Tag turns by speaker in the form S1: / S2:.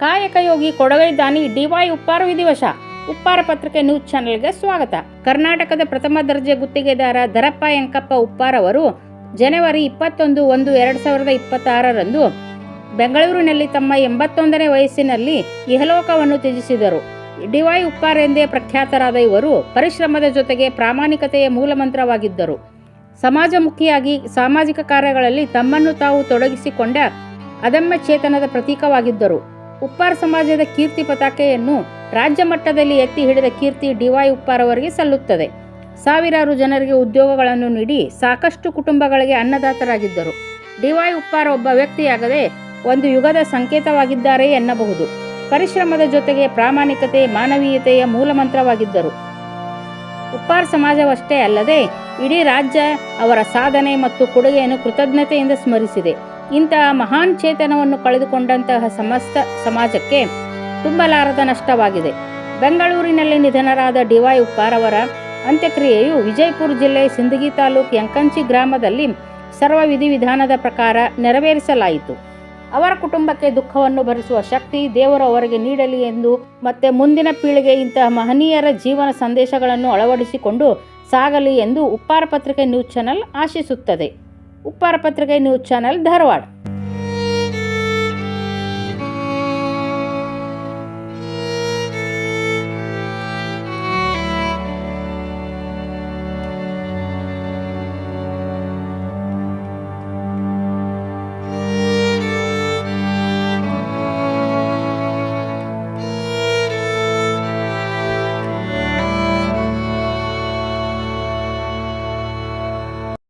S1: ಕಾಯಕ ಯೋಗಿ ಕೊಡಗೈ ದಾನಿ ಡಿವೈ ಉಪ್ಪಾರ ವಿಧಿವಶ ಉಪ್ಪಾರ ಪತ್ರಿಕೆ ನ್ಯೂಸ್ ಚಾನೆಲ್ಗೆ ಸ್ವಾಗತ. ಕರ್ನಾಟಕದ ಪ್ರಥಮ ದರ್ಜೆ ಗುತ್ತಿಗೆದಾರ ದರಪ್ಪ ಯಂಕಪ್ಪ ಉಪ್ಪಾರ ಅವರು ಜನವರಿ ಇಪ್ಪತ್ತೊಂದು ಒಂದು ಎರಡು ಸಾವಿರದ ಇಪ್ಪತ್ತಾರರಂದು ಬೆಂಗಳೂರಿನಲ್ಲಿ ತಮ್ಮ ಎಂಬತ್ತೊಂದನೇ ವಯಸ್ಸಿನಲ್ಲಿ ಇಹಲೋಕವನ್ನು ತ್ಯಜಿಸಿದರು. ಡಿವೈ ಉಪ್ಪಾರ್ ಎಂದೇ ಪ್ರಖ್ಯಾತರಾದ ಇವರು ಪರಿಶ್ರಮದ ಜೊತೆಗೆ ಪ್ರಾಮಾಣಿಕತೆಯ ಮೂಲಮಂತ್ರವಾಗಿದ್ದರು. ಸಮಾಜಮುಖಿಯಾಗಿ ಸಾಮಾಜಿಕ ಕಾರ್ಯಗಳಲ್ಲಿ ತಮ್ಮನ್ನು ತಾವು ತೊಡಗಿಸಿಕೊಂಡ ಅದಮ್ಯ ಚೇತನದ ಪ್ರತೀಕವಾಗಿದ್ದರು. ಉಪ್ಪಾರ್ ಸಮಾಜದ ಕೀರ್ತಿ ಪತಾಕೆಯನ್ನು ರಾಜ್ಯ ಮಟ್ಟದಲ್ಲಿ ಎತ್ತಿ ಹಿಡಿದ ಕೀರ್ತಿ ಡಿವೈ ಉಪ್ಪಾರ್ ಅವರಿಗೆ ಸಲ್ಲುತ್ತದೆ. ಸಾವಿರಾರು ಜನರಿಗೆ ಉದ್ಯೋಗಗಳನ್ನು ನೀಡಿ ಸಾಕಷ್ಟು ಕುಟುಂಬಗಳಿಗೆ ಅನ್ನದಾತರಾಗಿದ್ದರು. ಡಿವೈ ಉಪ್ಪಾರ್ ಒಬ್ಬ ವ್ಯಕ್ತಿಯಾಗದೆ ಒಂದು ಯುಗದ ಸಂಕೇತವಾಗಿದ್ದಾರೆ ಎನ್ನಬಹುದು. ಪರಿಶ್ರಮದ ಜೊತೆಗೆ ಪ್ರಾಮಾಣಿಕತೆ, ಮಾನವೀಯತೆಯ ಮೂಲಮಂತ್ರವಾಗಿದ್ದರು. ಉಪ್ಪಾರ್ ಸಮಾಜವಷ್ಟೇ ಅಲ್ಲದೆ ಇಡೀ ರಾಜ್ಯ ಅವರ ಸಾಧನೆ ಮತ್ತು ಕೊಡುಗೆಯನ್ನು ಕೃತಜ್ಞತೆಯಿಂದ ಸ್ಮರಿಸಿದೆ. ಇಂತಹ ಮಹಾನ್ ಚೇತನವನ್ನು ಕಳೆದುಕೊಂಡಂತಹ ಸಮಸ್ತ ಸಮಾಜಕ್ಕೆ ತುಂಬಲಾರದ ನಷ್ಟವಾಗಿದೆ. ಬೆಂಗಳೂರಿನಲ್ಲಿ ನಿಧನರಾದ ಡಿವೈ ಅವರ ಅಂತ್ಯಕ್ರಿಯೆಯು ವಿಜಯಪುರ ಜಿಲ್ಲೆ ಸಿಂದಗಿ ತಾಲೂಕು ಯಂಕಂಚಿ ಗ್ರಾಮದಲ್ಲಿ ಸರ್ವ ವಿಧಿವಿಧಾನದ ಪ್ರಕಾರ ನೆರವೇರಿಸಲಾಯಿತು. ಅವರ ಕುಟುಂಬಕ್ಕೆ ದುಃಖವನ್ನು ಭರಿಸುವ ಶಕ್ತಿ ದೇವರು ಅವರಿಗೆ ನೀಡಲಿ ಎಂದು ಮತ್ತೆ ಮುಂದಿನ ಪೀಳಿಗೆ ಇಂತಹ ಮಹನೀಯರ ಜೀವನ ಸಂದೇಶಗಳನ್ನು ಅಳವಡಿಸಿಕೊಂಡು ಸಾಗಲಿ ಎಂದು ಉಪ್ಪಾರ ಪತ್ರಿಕೆ ನ್ಯೂಸ್ ಚಾನೆಲ್ ಆಶಿಸುತ್ತದೆ. ಉಪ್ಪಾರ ಪತ್ರಿಕೆ ನ್ಯೂಸ್ ಚಾನೆಲ್ ಧಾರವಾಡ